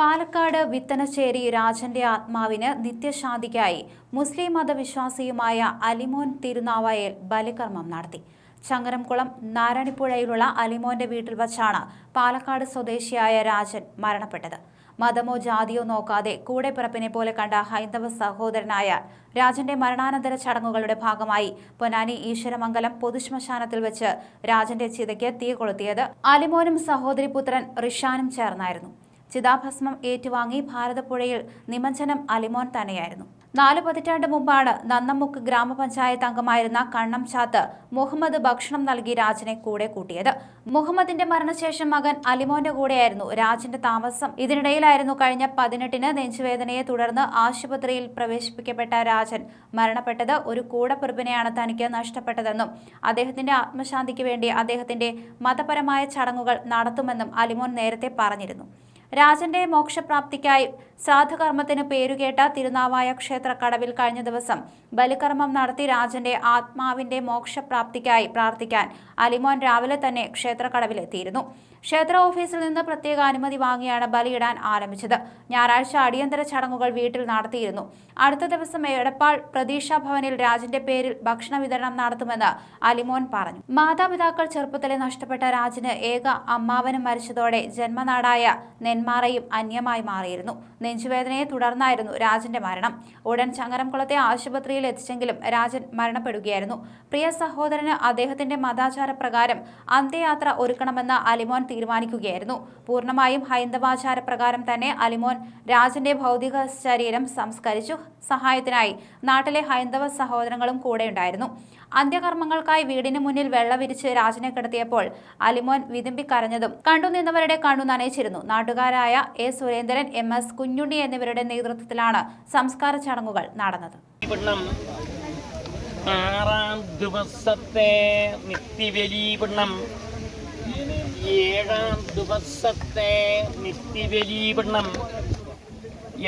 പാലക്കാട് വിത്തനശ്ശേരി രാജന്റെ ആത്മാവിന് നിത്യശാന്തിക്കായി മുസ്ലിം മതവിശ്വാസിയുമായ അലിമോൻ തിരുനാവായൽ ബലികർമ്മം നടത്തി. ചങ്ങരംകുളം നാരായണിപ്പുഴയിലുള്ള അലിമോന്റെ വീട്ടിൽ വച്ചാണ് പാലക്കാട് സ്വദേശിയായ രാജൻ മരണപ്പെട്ടത്. മതമോ ജാതിയോ നോക്കാതെ കൂടെ പിറപ്പിനെ പോലെ കണ്ട ഹൈന്ദവ സഹോദരനായ രാജന്റെ മരണാനന്തര ചടങ്ങുകളുടെ ഭാഗമായി പൊന്നാനി ഈശ്വരമംഗലം പൊതുശ്മശാനത്തിൽ വെച്ച് രാജന്റെ ചിതയ്ക്ക് തീ കൊളുത്തിയത് അലിമോനും സഹോദരിപുത്രൻ റിഷാനും ചേർന്നായിരുന്നു. ചിതാഭസ്മം ഏറ്റുവാങ്ങി ഭാരതപ്പുഴയിൽ നിമജ്ജനം അലിമോൻ തന്നെയായിരുന്നു. നാല് പതിറ്റാണ്ട് മുമ്പാണ് നന്നമുക്ക് ഗ്രാമപഞ്ചായത്ത് അംഗമായിരുന്ന കണ്ണം ചാത്ത് മുഹമ്മദ് ഭക്ഷണം നൽകി രാജനെ കൂടെ കൂട്ടിയത്. മുഹമ്മദിന്റെ മരണശേഷം മകൻ അലിമോന്റെ കൂടെയായിരുന്നു രാജന്റെ താമസം. ഇതിനിടയിലായിരുന്നു കഴിഞ്ഞ പതിനെട്ടിന് നെഞ്ചുവേദനയെ തുടർന്ന് ആശുപത്രിയിൽ പ്രവേശിപ്പിക്കപ്പെട്ട രാജൻ മരണപ്പെട്ടത് ഒരു കൂടപ്പിറപ്പിനെയാണ് തനിക്ക് നഷ്ടപ്പെട്ടതെന്നും അദ്ദേഹത്തിന്റെ ആത്മശാന്തിക്ക് വേണ്ടി അദ്ദേഹത്തിന്റെ മതപരമായ ചടങ്ങുകൾ നടത്തുമെന്നും അലിമോൻ നേരത്തെ പറഞ്ഞിരുന്നു. രാജന്റെ മോക്ഷപ്രാപ്തിക്കായി ശ്രാദ്ധകർമ്മത്തിന് പേരുകേട്ട തിരുനാവായ ക്ഷേത്ര കടവിൽ കഴിഞ്ഞ ദിവസം ബലികർമ്മം നടത്തി രാജന്റെ ആത്മാവിന്റെ മോക്ഷപ്രാപ്തിക്കായി പ്രാർത്ഥിക്കാൻ അലിമോൻ രാവിലെ തന്നെ ക്ഷേത്രക്കടവിലെത്തിയിരുന്നു. ക്ഷേത്ര ഓഫീസിൽ നിന്ന് പ്രത്യേക അനുമതി വാങ്ങിയാണ് ബലിയിടാൻ ആരംഭിച്ചത്. ഞായറാഴ്ച അടിയന്തര ചടങ്ങുകൾ വീട്ടിൽ നടത്തിയിരുന്നു. അടുത്ത ദിവസം എടപ്പാൾ പ്രതീക്ഷാ ഭവനിൽ രാജന്റെ പേരിൽ ഭക്ഷണ വിതരണം നടത്തുമെന്ന് അലിമോൻ പറഞ്ഞു. മാതാപിതാക്കൾ ചെറുപ്പത്തിലെ നഷ്ടപ്പെട്ട രാജന് ഏക അമ്മാവനും മരിച്ചതോടെ ജന്മനാടായ നെന്മാറയും അന്യമായി മാറിയിരുന്നു. നെഞ്ചുവേദനയെ തുടർന്നായിരുന്നു രാജന്റെ മരണം. ഉടൻ ചങ്ങരംകുളത്തെ ആശുപത്രിയിൽ എത്തിച്ചെങ്കിലും രാജൻ മരണപ്പെടുകയായിരുന്നു. പ്രിയ സഹോദരന് അദ്ദേഹത്തിന്റെ മതാചാര പ്രകാരം അന്ത്യയാത്ര ഒരുക്കണമെന്ന് അലിമോൻ തീരുമാനിക്കുകയായിരുന്നു. പൂർണമായും ഹൈന്ദവാചാര പ്രകാരം തന്നെ അലിമോൻ രാജന്റെ ഭൗതിക ശരീരം സംസ്കരിച്ചു സഹായത്തിനായി നാട്ടിലെ ഹൈന്ദവ സഹോദരങ്ങളും കൂടെയുണ്ടായിരുന്നു അന്ത്യകർമ്മങ്ങൾക്കായി വീടിന് മുന്നിൽ വെള്ളവിരിച്ച് രാജനെ കിടത്തിയപ്പോൾ അലിമോൻ വിതുമ്പി കരഞ്ഞതും കണ്ടുനിന്നവരുടെ കണ്ണു നനയിച്ചിരുന്നു. നാട്ടുകാരായ A Surendran M S Kunjunni എന്നിവരുടെ നേതൃത്വത്തിലാണ് സംസ്കാര ചടങ്ങുകൾ നടന്നത്. ആറാം ദിവസത്തെ നിത്യവലീപിണ്ണം ഏഴാം ദിവസത്തെ നിത്യവലീപിണ്ണം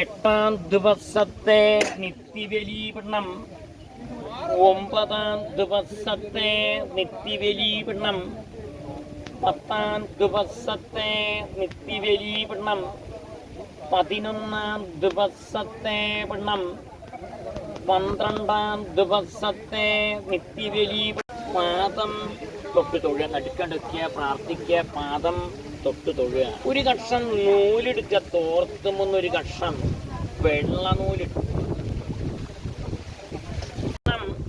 എട്ടാം ദിവസത്തെ നിത്യവലീപണം ഒമ്പതാം ദിവസത്തെ നിത്യവലീപണം പത്താം ദിവസത്തെ നിത്യവലീപിണ്ണം പതിനൊന്നാം ദിവസത്തെ പിണ്ണം പന്ത്രണ്ടാം ദിവസത്തെ നിത്യവലി പാദം തൊട്ട് തൊഴുക നടുക്കടുക്കുക പ്രാർത്ഥിക്കുക പാദം തൊട്ട് തൊഴുക. ഒരു കഷ്ണം നൂലെടുക്കുക തോർത്തുമെന്നൊരു കഷ്ണം വെള്ള നൂലിട്ടു.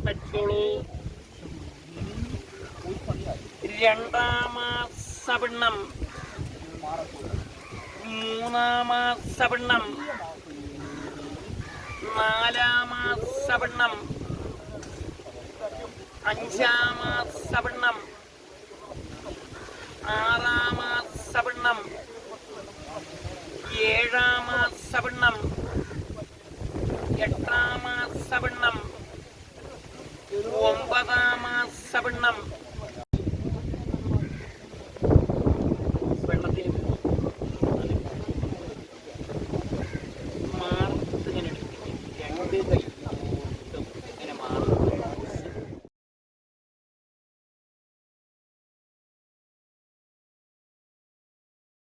വെച്ചോളൂ. രണ്ടാമാസപിണ്ണം മൂന്നാമാസപിണ്ണം നാലാമാസപിണ്ണം അഞ്ചാമാസപിണ്ണം ആറാമാസപിണ്ണം ഏഴാമാസപിണ്ണം എട്ടാമാസപിണ്ണം ഒമ്പതാമാസപിണ്ണം